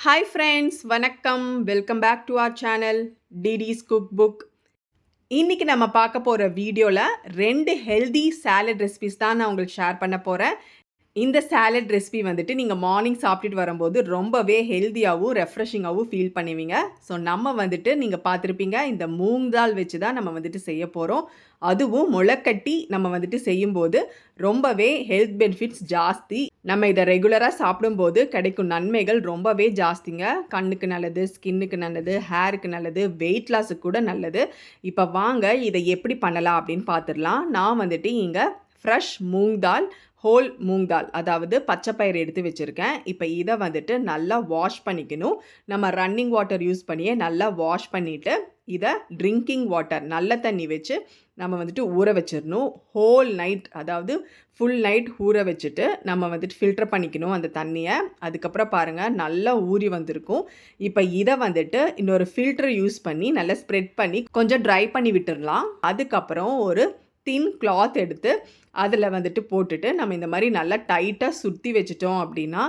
Hi friends வணக்கம். Welcome back to our channel டிடிஸ் cook book இன்றைக்கி நம்ம பார்க்க போகிற வீடியோவில் ரெண்டு ஹெல்தி சாலட் ரெசிபிஸ் தான் நான் உங்களுக்கு ஷேர் பண்ண போகிறேன் இந்த சேலட் ரெசிபி வந்துட்டு நீங்கள் மார்னிங் சாப்பிட்டுட்டு வரும்போது ரொம்பவே ஹெல்த்தியாகவும் ரெஃப்ரெஷிங்காகவும் ஃபீல் பண்ணுவீங்க. ஸோ நம்ம வந்துட்டு நீங்கள் பார்த்துருப்பீங்க இந்த மூங் தால் வச்சு தான் நம்ம வந்துட்டு செய்ய போகிறோம் அதுவும் முளைக்கட்டி நம்ம வந்துட்டு செய்யும்போது ரொம்பவே ஹெல்த் பெனிஃபிட்ஸ் ஜாஸ்தி நம்ம இதை ரெகுலராக சாப்பிடும்போது கிடைக்கும் நன்மைகள் ரொம்பவே ஜாஸ்திங்க. கண்ணுக்கு நல்லது ஸ்கின்னுக்கு நல்லது ஹேருக்கு நல்லது வெயிட் லாஸுக்கு கூட நல்லது. இப்போ வாங்க இதை எப்படி பண்ணலாம் அப்படின்னு பார்த்துடலாம். நான் வந்துட்டு இங்கே ஃப்ரெஷ் மூங் தால் ஹோல் மூங் தால் அதாவது பச்சை பயிர் எடுத்து வச்சுருக்கேன். இப்போ இதை வந்துட்டு நல்லா வாஷ் பண்ணிக்கணும். நம்ம ரன்னிங் வாட்டர் யூஸ் பண்ணியே நல்லா வாஷ் பண்ணிவிட்டு இதை ட்ரிங்கிங் வாட்டர் நல்ல தண்ணி வச்சு நம்ம வந்துட்டு ஊற வச்சிடணும். ஹோல் நைட் அதாவது ஃபுல் நைட் ஊற வச்சுட்டு நம்ம வந்துட்டு ஃபில்டர் பண்ணிக்கணும் அந்த தண்ணியை. அதுக்கப்புறம் பாருங்கள் நல்லா ஊறி வந்திருக்கும். இப்போ இதை வந்துட்டு இன்னொரு ஃபில்டர் யூஸ் பண்ணி நல்லா ஸ்ப்ரெட் பண்ணி கொஞ்சம் ட்ரை பண்ணி விட்டுடலாம். அதுக்கப்புறம் ஒரு தின் கிளாத் எடுத்து அதில் வந்துட்டு போட்டுட்டு நம்ம இந்த மாதிரி நல்லா டைட்டாக சுற்றி வச்சிட்டோம் அப்படின்னா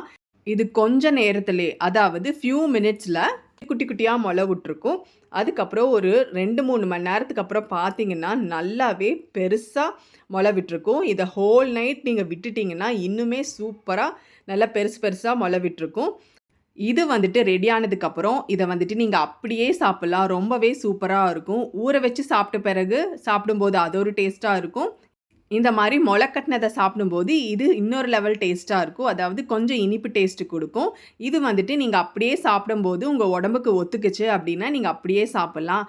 இது கொஞ்ச நேரத்திலே அதாவது ஃபியூ மினிட்ஸில் குட்டி குட்டியாக முளை விட்டுருக்கும். அதுக்கப்புறம் ஒரு ரெண்டு மூணு மணி நேரத்துக்கு அப்புறம் பார்த்தீங்கன்னா நல்லாவே பெருசாக முளை விட்டுருக்கும். இதை ஹோல் நைட் நீங்கள் விட்டுட்டிங்கன்னா இன்னுமே சூப்பராக நல்லா பெருசு பெருசாக முளை விட்டுருக்கும். இது வந்துட்டு ரெடியானதுக்கப்புறம் இதை வந்துட்டு நீங்கள் அப்படியே சாப்பிட்லாம். ரொம்பவே சூப்பராக இருக்கும். ஊற வச்சு சாப்பிட்ட பிறகு சாப்பிடும்போது அது ஒரு டேஸ்ட்டாக இருக்கும். இந்த மாதிரி முளைக்கட்டினதை சாப்பிடும்போது இது இன்னொரு லெவல் டேஸ்ட்டாக இருக்கும். அதாவது கொஞ்சம் இனிப்பு டேஸ்ட்டு கொடுக்கும். இது வந்துட்டு நீங்கள் அப்படியே சாப்பிடும்போது உங்கள் உடம்புக்கு ஒத்துக்குச்சு அப்படின்னா நீங்கள் அப்படியே சாப்பிட்லாம்.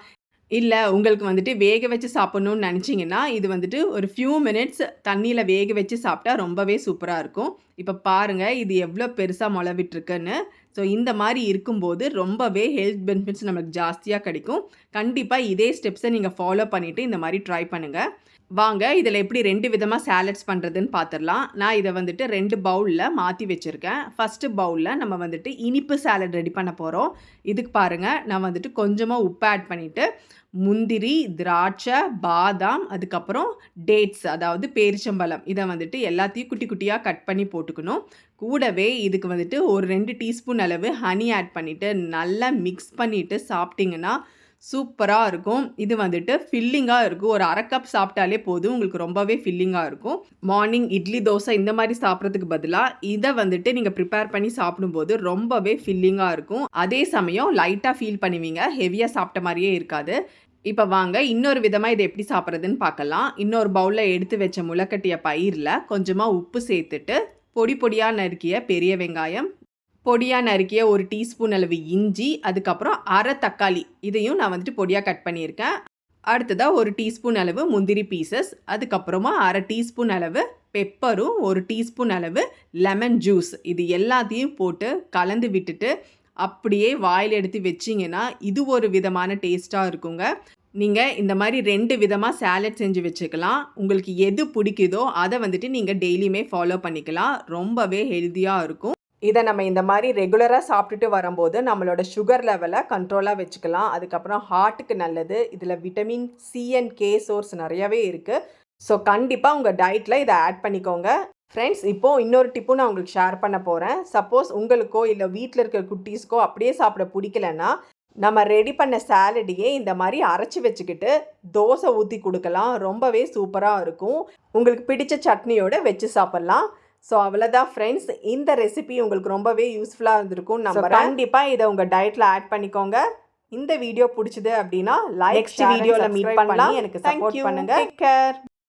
இல்லை உங்களுக்கு வந்துட்டு வேக வச்சு சாப்பிட்ணுன்னு நினச்சிங்கன்னா இது வந்துட்டு ஒரு ஃபியூ மினிட்ஸ் தண்ணியில் வேக வச்சு சாப்பிட்டா ரொம்பவே சூப்பராக இருக்கும். இப்போ பாருங்கள் இது எவ்வளோ பெருசாக முளை விட்டுருக்குன்னு. ஸோ இந்த மாதிரி இருக்கும்போது ரொம்பவே ஹெல்த் பெனிஃபிட்ஸ் நமக்கு ஜாஸ்தியாக கிடைக்கும். கண்டிப்பாக இதே ஸ்டெப்ஸை நீங்கள் ஃபாலோ பண்ணிவிட்டு இந்த மாதிரி ட்ரை பண்ணுங்கள் வாங்க இதில் எப்படி ரெண்டு விதமாக சேலட்ஸ் பண்ணுறதுன்னு பார்த்துடலாம் நான் இதை வந்துட்டு ரெண்டு பவுலில் மாற்றி வச்சுருக்கேன். ஃபஸ்ட்டு பவுலில் நம்ம வந்துட்டு இனிப்பு சேலட் ரெடி பண்ண போகிறோம் இதுக்கு பாருங்கள் நான் வந்துட்டு கொஞ்சமாக உப்பு ஆட் பண்ணிவிட்டு முந்திரி திராட்சை பாதாம் அதுக்கப்புறம் டேட்ஸ் அதாவது பேரிச்சம்பழம். இதை வந்துட்டு எல்லாத்தையும் குட்டி குட்டியாக கட் பண்ணி போட்டுக்கணும். கூடவே இதுக்கு வந்துட்டு ஒரு ரெண்டு டீஸ்பூன் அளவு ஹனி ஆட் பண்ணிவிட்டு நல்லா மிக்ஸ் பண்ணிவிட்டு சாப்பிட்டிங்கன்னா சூப்பராக இருக்கும். இது வந்துட்டு ஃபில்லிங்காக இருக்கும். ஒரு அரை கப் சாப்பிட்டாலே போதும். உங்களுக்கு ரொம்பவே ஃபில்லிங்காக இருக்கும். மார்னிங் இட்லி தோசை இந்த மாதிரி சாப்பிட்றதுக்கு பதிலாக இதை வந்துட்டு நீங்கள் ப்ரிப்பேர் பண்ணி சாப்பிடும்போது ரொம்பவே ஃபில்லிங்காக இருக்கும். அதே சமயம் லைட்டாக ஃபீல் பண்ணுவீங்க. ஹெவியாக சாப்பிட்ட மாதிரியே இருக்காது. இப்போ வாங்க. இன்னொரு விதமாக இதை எப்படி சாப்பிட்றதுன்னு பார்க்கலாம். இன்னொரு பவுலில் எடுத்து வச்ச முளைக்கட்டிய பயிரில் கொஞ்சமாக உப்பு சேர்த்துட்டு பொடி பொடியாக நறுக்கிய பெரிய வெங்காயம் பொடியாக நறுக்கிய ஒரு டீஸ்பூன் அளவு இஞ்சி அதுக்கப்புறம் அரை தக்காளி. இதையும் நான் வந்துட்டு பொடியாக கட் பண்ணியிருக்கேன். அடுத்ததாக ஒரு டீஸ்பூன் அளவு முந்திரி பீசஸ் அதுக்கப்புறமா அரை டீஸ்பூன் அளவு பெப்பரும் ஒரு டீஸ்பூன் அளவு லெமன் ஜூஸ். இது எல்லாத்தையும் போட்டு கலந்து விட்டுட்டு அப்படியே வாயில் எடுத்து வச்சிங்கன்னா இது ஒரு விதமான டேஸ்ட்டாக இருக்குங்க. நீங்கள் இந்த மாதிரி ரெண்டு விதமாக சேலட் செஞ்சு வச்சுக்கலாம். உங்களுக்கு எது பிடிக்குதோ அதை வந்துட்டு நீங்கள் டெய்லியுமே ஃபாலோ பண்ணிக்கலாம். ரொம்பவே ஹெல்த்தியாக இருக்கும். இதை நம்ம இந்த மாதிரி ரெகுலராக சாப்பிட்டுட்டு வரும்போது நம்மளோட சுகர் லெவலை கண்ட்ரோலாக வச்சுக்கலாம். அதுக்கப்புறம் ஹார்ட்டுக்கு நல்லது. இதில் vitamin C and K source நிறையவே இருக்குது ஸோ கண்டிப்பாக உங்கள் டயட்டில் இதை ஆட் பண்ணிக்கோங்க. ஃப்ரெண்ட்ஸ் இப்போது இன்னொரு டிப்பும் நான் உங்களுக்கு ஷேர் பண்ண போகிறேன் சப்போஸ் உங்களுக்கோ இல்லை வீட்டில் இருக்கிற குட்டீஸ்க்கோ அப்படியே சாப்பிட பிடிக்கலன்னா நம்ம ரெடி பண்ண சேலடையே இந்த மாதிரி அரைச்சி வச்சுக்கிட்டு தோசை ஊற்றி கொடுக்கலாம். ரொம்பவே சூப்பராக இருக்கும். உங்களுக்கு பிடிச்ச சட்னியோடு வச்சு சாப்பிட்லாம். ஸோ அவ்வளோதான் ஃப்ரெண்ட்ஸ் இந்த ரெசிபி உங்களுக்கு ரொம்பவே யூஸ்ஃபுல்லாக இருந்திருக்கும். நம்ம கண்டிப்பாக இதை உங்கள் டயட்டில் ஆட் பண்ணிக்கோங்க. இந்த வீடியோ பிடிச்சது அப்படின்னா லைக் வீடியோவில் மீட் பண்ணலாம். எனக்கு சப்போர்ட் பண்ணுங்க. கேர்